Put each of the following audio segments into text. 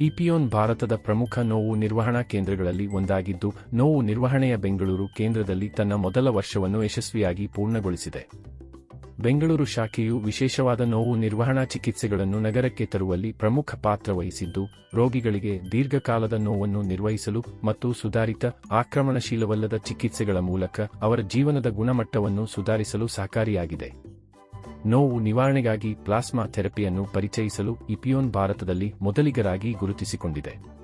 ಇಪಿಯೋನ್ ಭಾರತದ ಪ್ರಮುಖ ನೋವು ನಿರ್ವಹಣಾ ಕೇಂದ್ರಗಳಲ್ಲಿ ಒಂದಾಗಿದ್ದು, ನೋವು ನಿರ್ವಹಣೆಯ ಬೆಂಗಳೂರು ಕೇಂದ್ರದಲ್ಲಿ ತನ್ನ ಮೊದಲ ವರ್ಷವನ್ನು ಯಶಸ್ವಿಯಾಗಿ ಪೂರ್ಣಗೊಳಿಸಿದೆ. ಬೆಂಗಳೂರು ಶಾಖೆಯು ವಿಶೇಷವಾದ ನೋವು ನಿರ್ವಹಣಾ ಚಿಕಿತ್ಸೆಗಳನ್ನು ನಗರಕ್ಕೆ ತರುವಲ್ಲಿ ಪ್ರಮುಖ ಪಾತ್ರ ವಹಿಸಿದ್ದು, ರೋಗಿಗಳಿಗೆ ದೀರ್ಘಕಾಲದ ನೋವನ್ನು ನಿರ್ವಹಿಸಲು ಮತ್ತು ಸುಧಾರಿತ, ಆಕ್ರಮಣಶೀಲವಲ್ಲದ ಚಿಕಿತ್ಸೆಗಳ ಮೂಲಕ ಅವರ ಜೀವನದ ಗುಣಮಟ್ಟವನ್ನು ಸುಧಾರಿಸಲು ಸಹಕಾರಿಯಾಗಿದೆ. ನೋವು ನಿವಾರಣೆಗಾಗಿ ಪ್ಲಾಸ್ಮಾ ಥೆರಪಿಯನ್ನು ಪರಿಚಯಿಸಲು ಇಪಿಯೋನ್ ಭಾರತದಲ್ಲಿ ಮೊದಲಿಗರಾಗಿ ಗುರುತಿಸಿಕೊಂಡಿದೆ.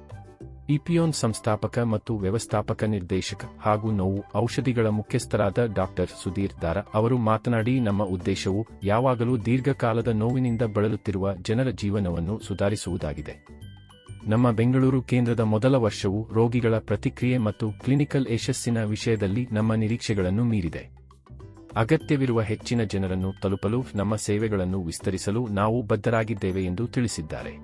ಇಪಿಯೋನ್ ಸಂಸ್ಥಾಪಕ ಮತ್ತು ವ್ಯವಸ್ಥಾಪಕ ನಿರ್ದೇಶಕ ಹಾಗೂ ನೋವು ಔಷಧಿಗಳ ಮುಖ್ಯಸ್ಥರಾದ ಡಾಕ್ಟರ್ ಸುಧೀರ್ ದಾರ ಅವರು ಮಾತನಾಡಿ, ನಮ್ಮ ಉದ್ದೇಶವು ಯಾವಾಗಲೂ ದೀರ್ಘಕಾಲದ ನೋವಿನಿಂದ ಬಳಲುತ್ತಿರುವ ಜನರ ಜೀವನವನ್ನು ಸುಧಾರಿಸುವುದಾಗಿದೆ. ನಮ್ಮ ಬೆಂಗಳೂರು ಕೇಂದ್ರದ ಮೊದಲ ವರ್ಷವು ರೋಗಿಗಳ ಪ್ರತಿಕ್ರಿಯೆ ಮತ್ತು ಕ್ಲಿನಿಕಲ್ ಯಶಸ್ಸಿನ ವಿಷಯದಲ್ಲಿ ನಮ್ಮ ನಿರೀಕ್ಷೆಗಳನ್ನು ಮೀರಿದೆ. ಅಗತ್ಯವಿರುವ ಹೆಚ್ಚಿನ ಜನರನ್ನು ತಲುಪಲು ನಮ್ಮ ಸೇವೆಗಳನ್ನು ವಿಸ್ತರಿಸಲು ನಾವು ಬದ್ಧರಾಗಿದ್ದೇವೆ ಎಂದು ತಿಳಿಸಿದ್ದಾರೆ.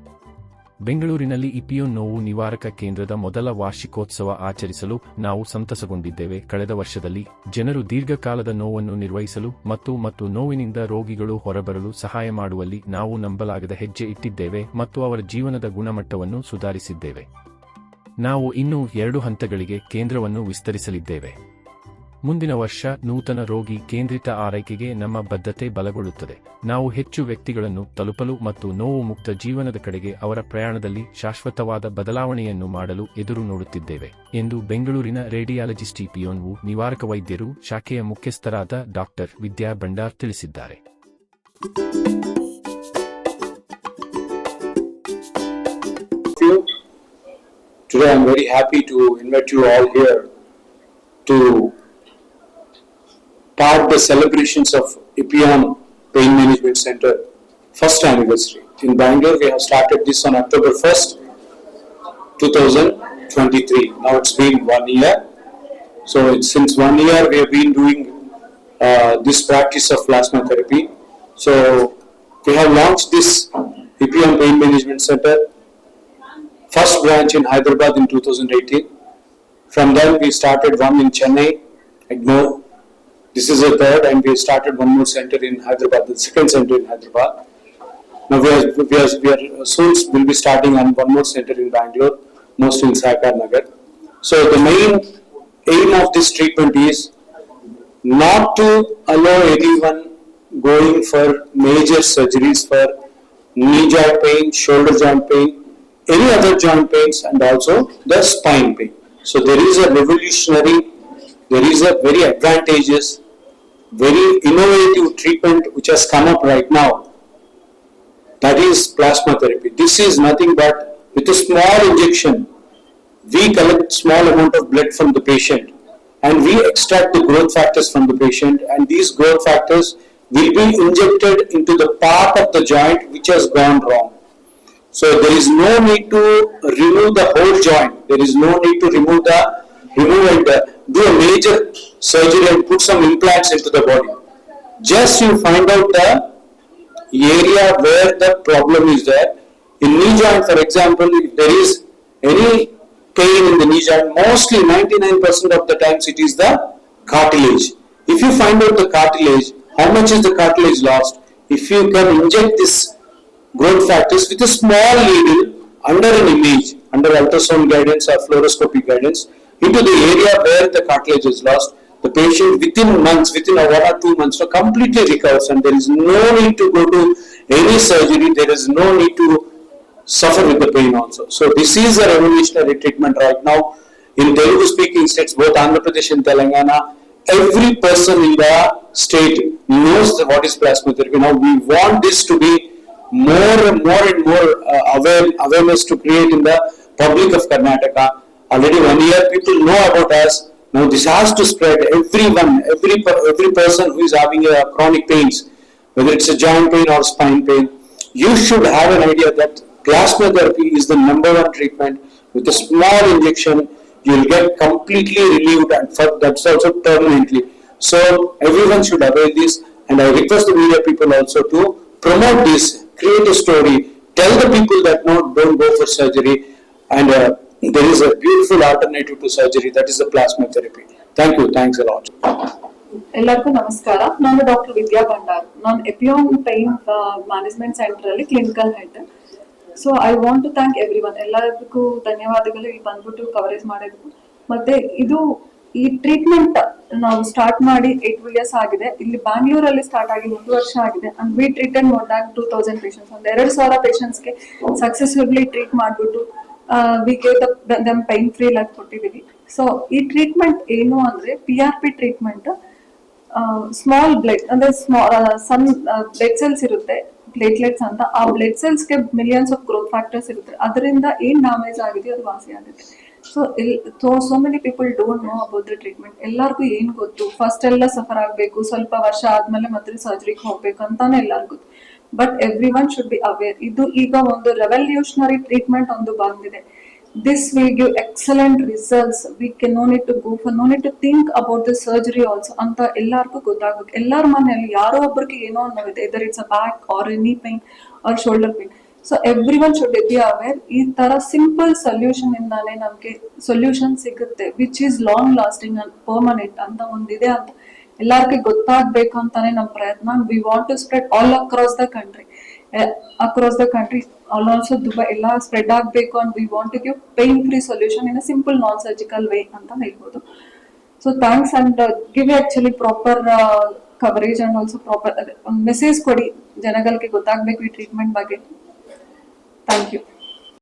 ಬೆಂಗಳೂರಿನಲ್ಲಿ ಇಪಿಯೋ ನೋವು ನಿವಾರಕ ಕೇಂದ್ರದ ಮೊದಲ ವಾರ್ಷಿಕೋತ್ಸವ ಆಚರಿಸಲು ನಾವು ಸಂತಸಗೊಂಡಿದ್ದೇವೆ. ಕಳೆದ ವರ್ಷದಲ್ಲಿ ಜನರು ದೀರ್ಘಕಾಲದ ನೋವನ್ನು ನಿರ್ವಹಿಸಲು ಮತ್ತು ಮತ್ತು ನೋವಿನಿಂದ ರೋಗಿಗಳು ಹೊರಬರಲು ಸಹಾಯ ಮಾಡುವಲ್ಲಿ ನಾವು ನಂಬಲಾಗದ ಹೆಜ್ಜೆ ಇಟ್ಟಿದ್ದೇವೆ ಮತ್ತು ಅವರ ಜೀವನದ ಗುಣಮಟ್ಟವನ್ನು ಸುಧಾರಿಸಿದ್ದೇವೆ. ನಾವು ಇನ್ನೂ ಎರಡು ಹಂತಗಳಿಗೆ ಕೇಂದ್ರವನ್ನು ವಿಸ್ತರಿಸಲಿದ್ದೇವೆ. ಮುಂದಿನ ವರ್ಷ ನೂತನ ರೋಗಿ ಕೇಂದ್ರಿತ ಆರೈಕೆಗೆ ನಮ್ಮ ಬದ್ಧತೆ ಬಲಗೊಳ್ಳುತ್ತದೆ. ನಾವು ಹೆಚ್ಚು ವ್ಯಕ್ತಿಗಳನ್ನು ತಲುಪಲು ಮತ್ತು ನೋವು ಮುಕ್ತ ಜೀವನದ ಕಡೆಗೆ ಅವರ ಪ್ರಯಾಣದಲ್ಲಿ ಶಾಶ್ವತವಾದ ಬದಲಾವಣೆಯನ್ನು ಮಾಡಲು ಎದುರು ನೋಡುತ್ತಿದ್ದೇವೆ, ಎಂದು ಬೆಂಗಳೂರಿನ ರೇಡಿಯಾಲಜಿಸ್ಟ್ ಇಪಿಯೋನ್ವು ನಿವಾರಕ ವೈದ್ಯರು ಶಾಖೆಯ ಮುಖ್ಯಸ್ಥರಾದ ಡಾಕ್ಟರ್ ವಿದ್ಯಾ ಭಂಡಾರ್ ತಿಳಿಸಿದ್ದಾರೆ. To the celebrations of Ipion Pain Management Center first anniversary. In Bangalore, we have started this on October 1st, 2023. Now it's been one year. So it's since one year we have been doing uh, this practice of plasma therapy. So we have launched this Ipion Pain Management Center first branch in Hyderabad in 2018. From then we started one in Chennai, Ignore. This is a third, and we started one more center in Hyderabad, the second center in Hyderabad. Now we are, we are, we are uh, soon will be starting on one more center in Bangalore, mostly in Sakar Nagar. So the main aim of this treatment is not to allow anyone going for major surgeries for knee joint pain, shoulder joint pain, any other joint pains and also the spine pain. So there is a revolutionary, there is a very advantageous, very innovative treatment which has come up right now. That is plasma therapy. This is nothing but with a small injection, we collect small amount of blood from the patient and we extract the growth factors from the patient and these growth factors will be injected into the part of the joint which has gone wrong. So there is no need to remove the whole joint. There is no need to remove the remove uh, do a major surgery and put some implants into the body. Just you find out the area where the problem is there. In knee joint, for example, if there is any pain in the knee joint, mostly 99% of the times it is the cartilage. If you find out the cartilage, how much is the cartilage lost? If you can inject this growth factors with a small needle under an image, under ultrasound guidance or fluoroscopy guidance, into the area where the cartilage is lost. The patient within months, within a one or two months, so completely recovers, and there is no need to go to any surgery. There is no need to suffer with the pain also. So this is a revolutionary treatment right now in Telugu speaking states, both Andhra Pradesh and Telangana. Every person in the state knows what is plasma therapy. Now we want this to be more and more and more uh, aware, awareness to create in the public of Karnataka. Already one year people know about us. Now this has to spread. Everyone, every every person who is having a chronic pains, whether it's a joint pain or spine pain, you should have an idea that plasma therapy is the number one treatment. With a small injection, you'll get completely relieved, and for, that's also permanently. So everyone should avail this, and I request the media people also to promote this, create a story, tell the people that no, don't go for surgery, and uh, there is a beautiful alternative to surgery that is the plasma therapy. Thank you, thanks a lot. ಎಲ್ಲರಿಗೂ ನಮಸ್ಕಾರ ನಾನು doctor Vidya Bhandar ನಾನು ಎಪಿಯೋನ್ pain management centre ಅಲ್ಲಿ clinical head so I want to thank everyone ಎಲ್ಲರಿಗೂ ಧನ್ಯವಾದಗಳು ಇಲ್ಲಿ ಬಂದ್ಬಿಟ್ಟು coverage ಮಾಡೋದಕ್ಕೂ ಮತ್ತೆ ಇದು ಈ ಟ್ರೀಟ್ಮೆಂಟ್ ನಾವು ಸ್ಟಾರ್ಟ್ ಮಾಡಿ ಏಟ್ ಇಯರ್ಸ್ ಆಗಿದೆ ಇಲ್ಲಿ ಬ್ಯಾಂಗ್ಳೂರಲ್ಲಿ ಸ್ಟಾರ್ಟ್ ಆಗಿ ಒಂದು ವರ್ಷ ಆಗಿದೆ. And we treated more than two thousand patients ಒಂದು ಎರಡು ಸಾವಿರ ಪೇಷಂಟ್ಸ್ಗೆ ಸಕ್ಸಸ್ಫುಲ್ಲಿ ಟ್ರೀಟ್ ಮಾಡ್ಬಿಟ್ಟು we gave them pain free ಆಗಿ ಕೊಟ್ಟಿದ್ದೀವಿ ಸೊ ಈ ಟ್ರೀಟ್ಮೆಂಟ್ ಏನು ಅಂದ್ರೆ P R P treatment small blood ಅಂದ್ರೆ ಸ್ಮಾಲ್ ಸನ್ ಬ್ಲಡ್ ಸೆಲ್ಸ್ ಇರುತ್ತೆ ಪ್ಲೇಟ್ಲೆಟ್ಸ್ ಅಂತ. ಆ ಬ್ಲಡ್ ಸೆಲ್ಸ್ಗೆ ಮಿಲಿಯನ್ಸ್ ಆಫ್ ಗ್ರೋತ್ ಫ್ಯಾಕ್ಟರ್ಸ್ ಇರುತ್ತೆ. ಅದರಿಂದ ಏನ್ ಡ್ಯಾಮೇಜ್ ಆಗಿದೆ, ಅದು ವಾಸಿ ಆಗುತ್ತೆ. So so so many people don't know about the treatment ಎಲ್ಲರಿಗೂ ಏನ್ ಗೊತ್ತು? ಫಸ್ಟ್ ಎಲ್ಲ ಸಫರ್ ಆಗಬೇಕು, ಸ್ವಲ್ಪ ವರ್ಷ ಆದ್ಮೇಲೆ ಮತ್ತೆ ಸರ್ಜರಿಗೆ ಹೋಗ್ಬೇಕು ಅಂತಾನೆ ಎಲ್ಲರಿಗೂ but everyone should be aware ಇದು ಈಗ ಒಂದು ರೆವಲ್ಯೂಷನರಿ ಟ್ರೀಟ್ಮೆಂಟ್ ಒಂದು ಬಂದಿದೆ. This will give excellent results we can know it to go for no need to think about the surgery also ಅಂತ ಎಲ್ಲರಿಗೂ ಗೊತ್ತಾಗುತ್ತೆ. ಎಲ್ಲರ ಮನೆಯಲ್ಲಿ ಯಾರೋ ಒಬ್ಬರಿಗೆ ಏನೋ ಒಂದು ನೋವಿದೆ. ಇದರ್ it's a back or any pain or shoulder pain so everyone should be aware ಈ ತರ ಸಿಂಪಲ್ ಸೊಲ್ಯೂಷನ್ ಇಂದಾನೆ ನಮಗೆ ಸೊಲ್ಯೂಷನ್ ಸಿಗುತ್ತೆ which is long lasting and permanent ಅಂತ ಒಂದಿದೆ ಅಂತ. ಎಲ್ಲರಿಗೂ ಗೊತ್ತಾಗ್ಬೇಕು ಅಂತಾನೆ ನಮ್ ಪ್ರಯತ್ನ. We want to spread all across the country across the country all also Dubai, ಎಲ್ಲ ಸ್ಪ್ರೆಡ್ ಆಗಬೇಕು and we want to give pain free solution in a simple non surgical way ಅಂತ ಹೇಳ್ಬೋದು. So thanks and give actually proper coverage and also proper message ಕೊಡಿ. ಜನಗಳಿಗೆ ಗೊತ್ತಾಗ್ಬೇಕು ಈ treatment ಬಗ್ಗೆ. Thank you